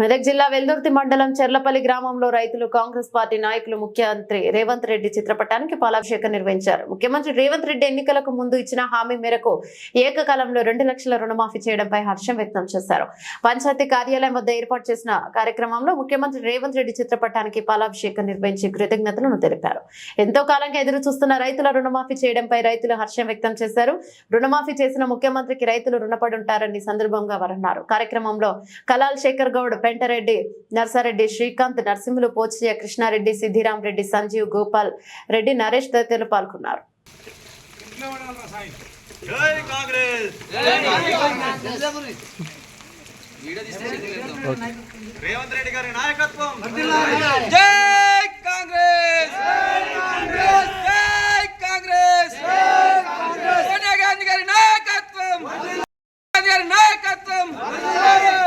మెదక్ జిల్లా వెల్దుర్తి మండలం చెర్లపల్లి గ్రామంలో రైతులు కాంగ్రెస్ పార్టీ నాయకులు ముఖ్యమంత్రి రేవంత్ రెడ్డి చిత్రపటానికి పాలాభిషేకం నిర్వహించారు. ముఖ్యమంత్రి రేవంత్ రెడ్డి ఎన్నికలకు ముందు ఇచ్చిన హామీ మేరకు ఏకకాలంలో రెండు లక్షల రుణమాఫీ చేయడంపై హర్షం వ్యక్తం చేశారు. పంచాయతీ కార్యాలయం వద్ద ఏర్పాటు చేసిన కార్యక్రమంలో ముఖ్యమంత్రి రేవంత్ రెడ్డి చిత్రపటానికి పాలాభిషేకం నిర్వహించి కృతజ్ఞతలను తెలిపారు. ఎంతో కాలంగా ఎదురు చూస్తున్న రైతుల రుణమాఫీ చేయడంపై రైతులు హర్షం వ్యక్తం చేశారు. రుణమాఫీ చేసిన ముఖ్యమంత్రికి రైతులు రుణపడి ఉంటారని సందర్భంగా వారన్నారు. కార్యక్రమంలో కలాల్ శేఖర్ గౌడ్ పెంటరెడ్డి నర్సారెడ్డి శ్రీకాంత్ నరసింహులు పోచయ్య కృష్ణారెడ్డి సిద్ధిరామ్ రెడ్డి సంజీవ్ గోపాల్ రెడ్డి నరేష్ తదితరులు పాల్గొన్నారు. రేవంత్ రెడ్డి గారి నాయకత్వం జై కాంగ్రెస్ జై కాంగ్రెస్ సోనియా గాంధీ గారి నాయకత్వం గాంధీ గారి నాయకత్వం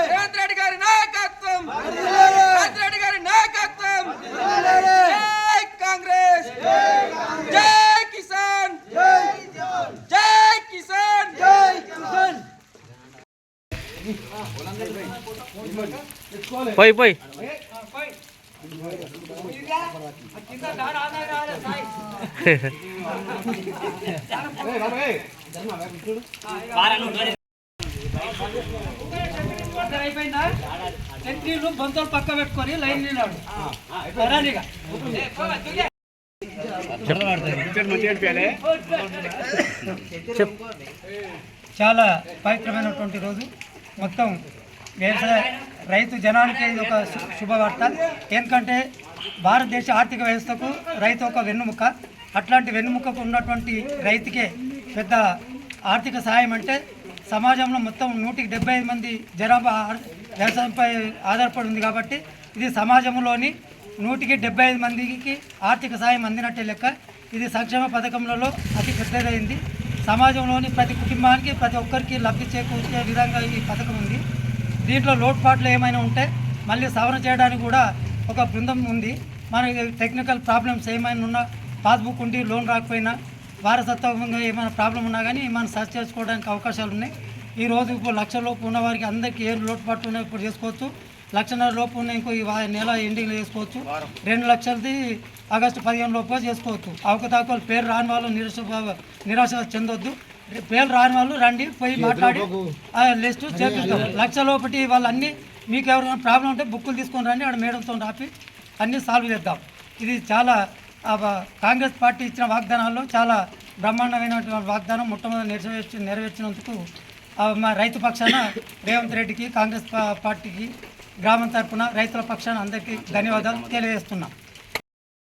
రేవంత్ రెడ్డి గారి నాయకత్వం రేవంత్ రెడ్డి గారి నాయకత్వం జై కాంగ్రెస్ జై కిసాన్ జై కిసాన్ జై కిసాన్ పోయి పోయి. అయిపోయిందా బంతులు పక్క పెట్టుకొని లైన్ రండిగా. చాలా పవిత్రమైనటువంటి రోజు. మొత్తం వ్యవసాయ రైతు జనానికి ఇది ఒక శుభవార్త. ఎందుకంటే భారతదేశ ఆర్థిక వ్యవస్థకు రైతు ఒక వెన్నుముక. అట్లాంటి వెన్నుముకకు ఉన్నటువంటి రైతుకే పెద్ద ఆర్థిక సహాయం అంటే సమాజంలో మొత్తం నూటికి డెబ్బై ఐదు మంది జనాభా వ్యవసాయంపై ఆధారపడి ఉంది కాబట్టి ఇది సమాజంలోని నూటికి డెబ్బై ఐదు మందికి ఆర్థిక సాయం అందినట్టే లెక్క. ఇది సంక్షేమ పథకంలో అతి పెద్దదైంది. సమాజంలోని ప్రతి కుటుంబానికి ప్రతి ఒక్కరికి లబ్ధి చేకూర్చే విధంగా ఈ పథకం ఉంది. దీంట్లో లోటుపాట్లు ఏమైనా ఉంటే మళ్ళీ సవరణ చేయడానికి కూడా ఒక బృందం ఉంది. మనకి టెక్నికల్ ప్రాబ్లమ్స్ ఏమైనా ఉన్నా పాస్బుక్ ఉండి లోన్ రాకపోయినా వారసత్వంగా ఏమైనా ప్రాబ్లం ఉన్నా కానీ మనం సర్చ్ చేసుకోవడానికి అవకాశాలు ఉన్నాయి. ఈ రోజు ఇప్పుడు లక్ష లోపు ఉన్న వారికి అందరికీ ఏ లోటుపాట్లు ఉన్నాయో ఇప్పుడు చేసుకోవచ్చు లక్షన్నర లోపు ఉన్న ఇంకో ఈ నెల ఎండింగ్లో చేసుకోవచ్చు. రెండు లక్షలది ఆగస్టు పదిహేను లోపు చేసుకోవచ్చు. అవకతవకలు పేరు రాని వాళ్ళు నిరాశ నిరాశ చెందొద్దు. పేరు రాని వాళ్ళు రండి పోయి మాట్లాడి ఆ లిస్టు చేపిస్తాం. లక్ష లోపటి వాళ్ళన్నీ మీకు ఎవరైనా ప్రాబ్లం ఉంటే బుక్కులు తీసుకొని రండి ఆడ మేడంతో రాపి అన్నీ సాల్వ్ చేద్దాం. ఇది చాలా కాంగ్రెస్ పార్టీ ఇచ్చిన వాగ్దానాల్లో చాలా బ్రహ్మాండమైనటువంటి వాగ్దానం మొట్టమొదటి నెరవేర్చి నెరవేర్చినందుకు మా రైతు పక్షాన రేవంత్ రెడ్డికి కాంగ్రెస్ పార్టీకి గ్రామం తరపున రైతుల పక్షాన అందరికీ ధన్యవాదాలు తెలియజేస్తున్నాం.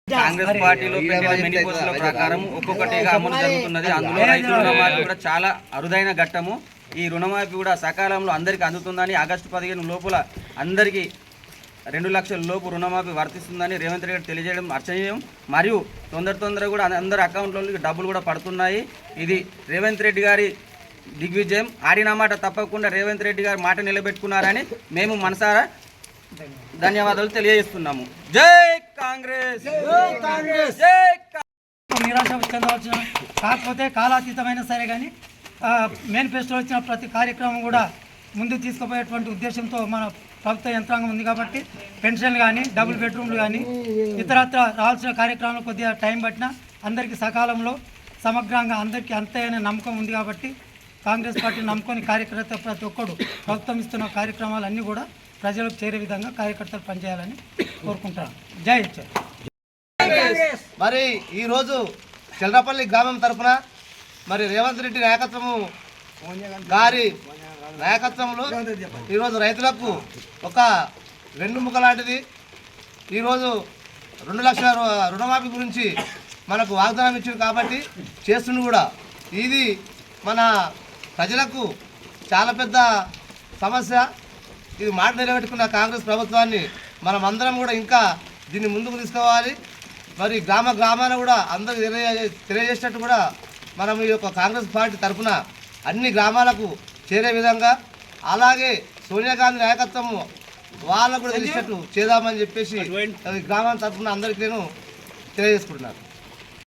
కాంగ్రెస్ పార్టీలో పెట్టిన మెనిఫెస్టోల ప్రకారం ఒక్కొక్కటిగా అమలు జరుగుతున్నది. అందులో రైతు రుణమాఫీ కూడా చాలా అరుదైన ఘట్టము. ఈ రుణమాఫీ కూడా సకాలంలో అందరికీ అందుతుందని ఆగస్టు పదిహేను లోపల అందరికీ రెండు లక్షల లోపు రుణమాఫీ వర్తిస్తుందని రేవంత్ రెడ్డి గారు తెలియజేయడం అర్చనీయం. మరియు తొందర తొందర కూడా అందరి అకౌంట్లలో డబ్బులు కూడా పడుతున్నాయి. ఇది రేవంత్ రెడ్డి గారి దిగ్విజయం. ఆడిన మాట తప్పకుండా రేవంత్ రెడ్డి గారు మాట నిలబెట్టుకున్నారని మేము మనసారా ధన్యవాదాలు తెలియజేస్తున్నాము. జై కాంగ్రెస్! జై కాంగ్రెస్! జై నిరాశ చెందవచ్చిన కాకపోతే కాలాతీతమైన సరే కానీ మేనిఫెస్టో వచ్చిన ప్రతి కార్యక్రమం కూడా ముందుకు తీసుకుపోయేటువంటి ఉద్దేశంతో మన ప్రభుత్వ యంత్రాంగం ఉంది కాబట్టి పెన్షన్లు కానీ డబుల్ బెడ్రూమ్లు కానీ ఇతరత్ర రావాల్సిన కార్యక్రమాలు కొద్దిగా టైం పట్టినా అందరికీ సకాలంలో సమగ్రంగా అందరికీ అంతైన నమ్మకం ఉంది కాబట్టి కాంగ్రెస్ పార్టీ నమ్ముకొని కార్యకర్త ప్రతి ఒక్కడు ప్రభుత్వం ఇస్తున్న కార్యక్రమాలన్నీ కూడా ప్రజలకు చేరే విధంగా కార్యకర్తలు పనిచేయాలని కోరుకుంటాను జై హింద్. మరి ఈరోజు చిల్లపల్లి గ్రామం తరపున మరి రేవంత్ రెడ్డి నాయకత్వము గారి నాయకత్వంలో ఈరోజు రైతులకు ఒక రెండు ముఖ లాంటిది. ఈరోజు రెండు లక్షల రుణమాఫీ గురించి మనకు వాగ్దానం ఇచ్చింది కాబట్టి చేస్తుంది కూడా. ఇది మన ప్రజలకు చాలా పెద్ద సమస్య. ఇది మాట నిలబెట్టుకున్న కాంగ్రెస్ ప్రభుత్వాన్ని మనం అందరం కూడా ఇంకా దీన్ని ముందుకు తీసుకోవాలి. మరి గ్రామ గ్రామాన కూడా అందరికి తెలియజే తెలియజేసినట్టు కూడా మనం ఈ యొక్క కాంగ్రెస్ పార్టీ తరఫున అన్ని గ్రామాలకు చేరే విధంగా అలాగే సోనియా గాంధీ నాయకత్వము వాళ్ళకు కూడా తెలిసినట్టు చేద్దామని చెప్పేసి గ్రామం తరఫున అందరికీ నేను తెలియజేసుకుంటున్నాను.